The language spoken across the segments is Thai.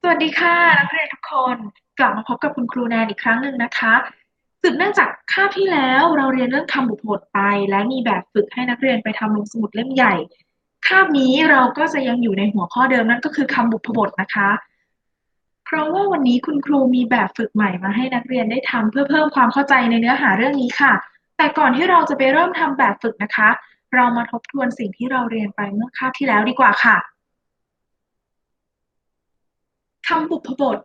สวัสดีค่ะนักเรียนทุกคนกลับมาพบกับคุณครูแนนอีกครั้งหนึ่งนะคะสืบเนื่องจากคาบที่แล้วเราเรียนเรื่องคำบุพบทไป และมีแบบฝึกให้นักเรียนไปทำลงสมุดเล่มใหญ่คาบนี้เราก็จะยังอยู่ในหัวข้อเดิมนั่นก็คือคำบุพบทนะคะ เพราะว่าวันนี้คุณครูมีแบบฝึกใหม่มาให้นักเรียนได้ทำเพื่อเพิ่มความเข้าใจในเนื้อหาเรื่องนี้ค่ะ แต่ก่อนที่เราจะไปเริ่มทำแบบฝึกนะคะ เรามาทบทวนสิ่งที่เราเรียนไปเมื่อคาบที่แล้วดีกว่าค่ะ คำบุพบท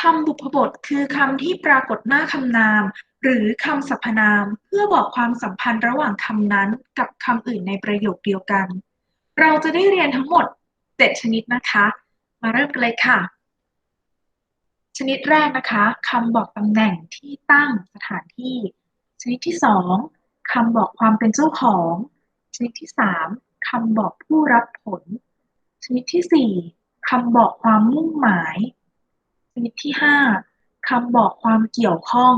คำบุพบทคือคำที่ปรากฏหน้าคำนาม หรือคำสรรพนาม เพื่อบอกความสัมพันธ์ระหว่างคำนั้นกับคำอื่นในประโยคเดียวกัน เราจะได้เรียนทั้งหมด 7 ชนิดนะคะ มาเริ่มกันเลยค่ะ ชนิดแรกนะคะคำบอกตำแหน่งที่ตั้งสถานที่ ชนิดที่สองคำบอกความเป็นเจ้าของ ชนิดที่สามคำบอกผู้รับผล ชนิดที่สี่ คำบอกความมุ่งหมาย ชนิดที่ห้าคำบอกความเกี่ยวข้อง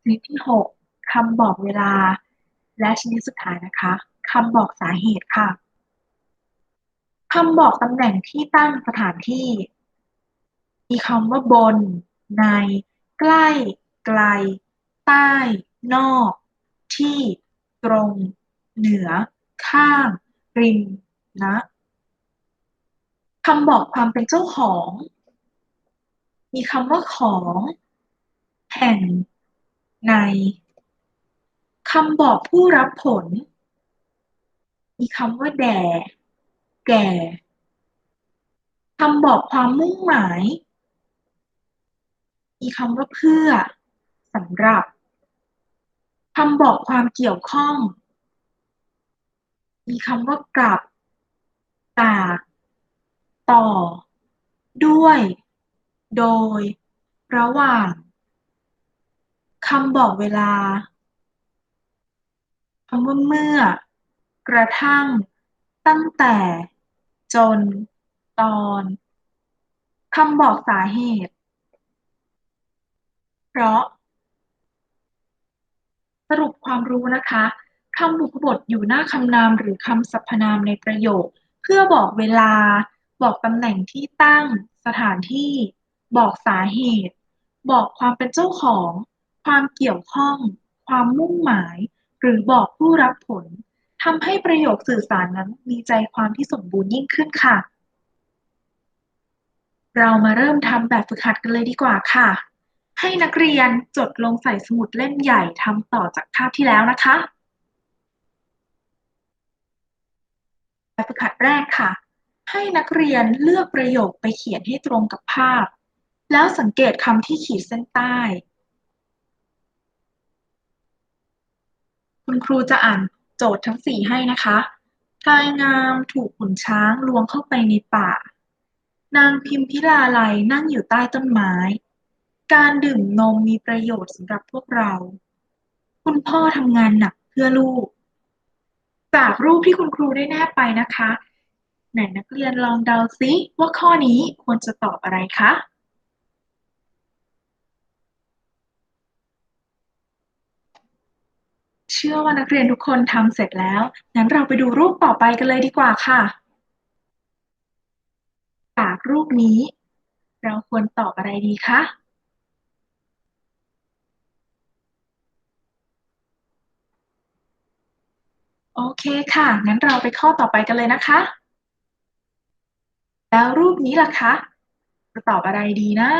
ชนิดที่หกคำบอกเวลา และชนิดสุดท้ายนะคะคำบอกสาเหตุค่ะคำบอกตำแหน่งที่ตั้งสถานที่ มีคำว่าบน ใน ใกล้ ไกล ใต้ นอก ที่ ตรง เหนือ ข้าง ริมนะ คำบอกความเป็นเจ้าของ มีคำว่าของ แห่ง ในคำบอกผู้รับผล มีคำว่าแด่ แก่คำบอกความมุ่งหมาย มีคำว่าเพื่อสำหรับคำบอกความเกี่ยวข้อง มีคำว่ากลับ ตาก ต่อ ด้วย โดย ระหว่างคำบอกเวลาคำว่าเมื่อ กระทั่ง ตั้งแต่ จน ตอนคำบอกสาเหตุ เพราะ สรุปความรู้นะคะคำบุพบทอยู่หน้าคำนามหรือคำสรรพนามในประโยค เพื่อบอกเวลา บอกตำแหน่งที่ตั้ง สถานที่ บอกสาเหตุ บอกความเป็นเจ้าของ ความเกี่ยวข้อง ความมุ่งหมาย หรือบอกผู้รับผลทำให้ประโยคสื่อสารนั้นมีใจความที่สมบูรณ์ยิ่งขึ้นค่ะ เรามาเริ่มทำแบบฝึกหัดกันเลยดีกว่าค่ะ ให้นักเรียนจดลงใส่สมุดเล่มใหญ่ทำต่อจากคาบที่แล้วนะคะ แบบฝึกหัดแรกค่ะ ให้นักเรียนเลือกประโยคไปเขียนให้ตรงกับภาพ แล้วสังเกตคำที่ขีดเส้นใต้ คุณครูจะอ่านโจทย์ทั้งสี่ให้นะคะพลายงามถูกขุนช้างลวงเข้าไปในป่า นางพิมพิลาไลนั่งอยู่ใต้ต้นไม้ การดื่มนมมีประโยชน์สำหรับพวกเรา คุณพ่อทำงานหนักเพื่อลูก จากรูปที่คุณครูได้แนบไปนะคะ ไหนนักเรียนลองเดาซิว่าข้อนี้ควรจะตอบอะไรคะเชื่อว่านักเรียนทุกคนทำเสร็จแล้ว งั้นเราไปดูรูปต่อไปกันเลยดีกว่าค่ะ จากรูปนี้ เราควรตอบอะไรดีคะ โอเคค่ะ งั้นเราไปข้อต่อไปกันเลยนะคะ แล้วรูปนี้ล่ะคะ จะตอบอะไรดีนะ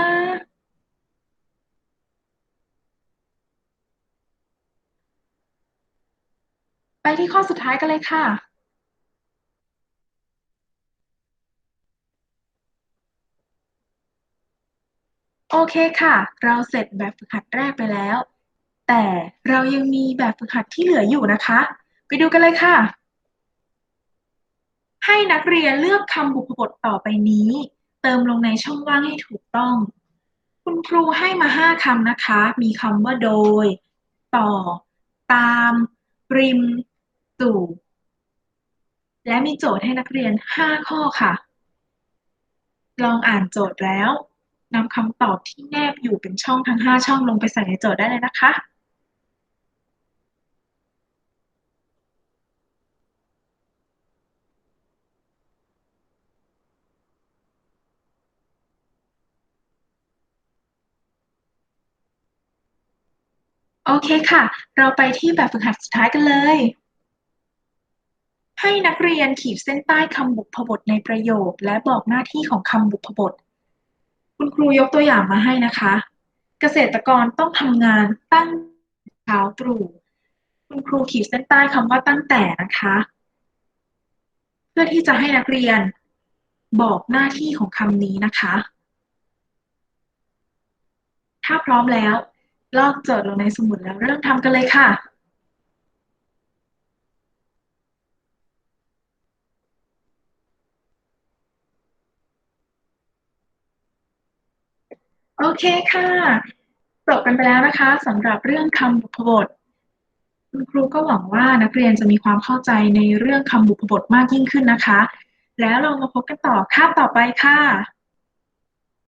ไปที่ข้อสุดท้ายกันเลยค่ะ โอเคค่ะ เราเสร็จแบบฝึกหัดแรกไปแล้ว แต่เรายังมีแบบฝึกหัดที่เหลืออยู่นะคะ ไปดูกันเลยค่ะ ให้นักเรียนเลือกคำบุพบทต่อไปนี้ เติมลงในช่องว่างให้ถูกต้อง คุณครูให้มาห้าคำนะคะ มีคำว่าโดย ต่อ ตาม ริม สู่ และมีโจทย์ให้นักเรียนห้าข้อค่ะ ลองอ่านโจทย์แล้วนำคำตอบที่แนบอยู่เป็นช่องทั้งห้าช่องลงไปใส่ในโจทย์ได้เลยนะคะ โอเคค่ะ เราไปที่แบบฝึกหัดสุดท้ายกันเลย ให้นักเรียนขีดเส้นใต้คำบุพบทในประโยค และบอกหน้าที่ของคำบุพบท คุณครูยกตัวอย่างมาให้นะคะ เกษตรกรต้องทำงานตั้งเช้าตรู่ คุณครูขีดเส้นใต้คำว่าตั้งแต่นะคะ เพื่อที่จะให้นักเรียนบอกหน้าที่ของคำนี้นะคะ ถ้าพร้อมแล้ว ลอกโจทย์ลงในสมุดแล้วเริ่มทำกันเลยค่ะ โอเคค่ะจบกันไปแล้วนะคะสำหรับเรื่องคำบุพบท คุณครูก็หวังว่านักเรียนจะมีความเข้าใจในเรื่องคำบุพบทมากยิ่งขึ้นนะคะ แล้วเรามาพบกันต่อคาบต่อไปค่ะ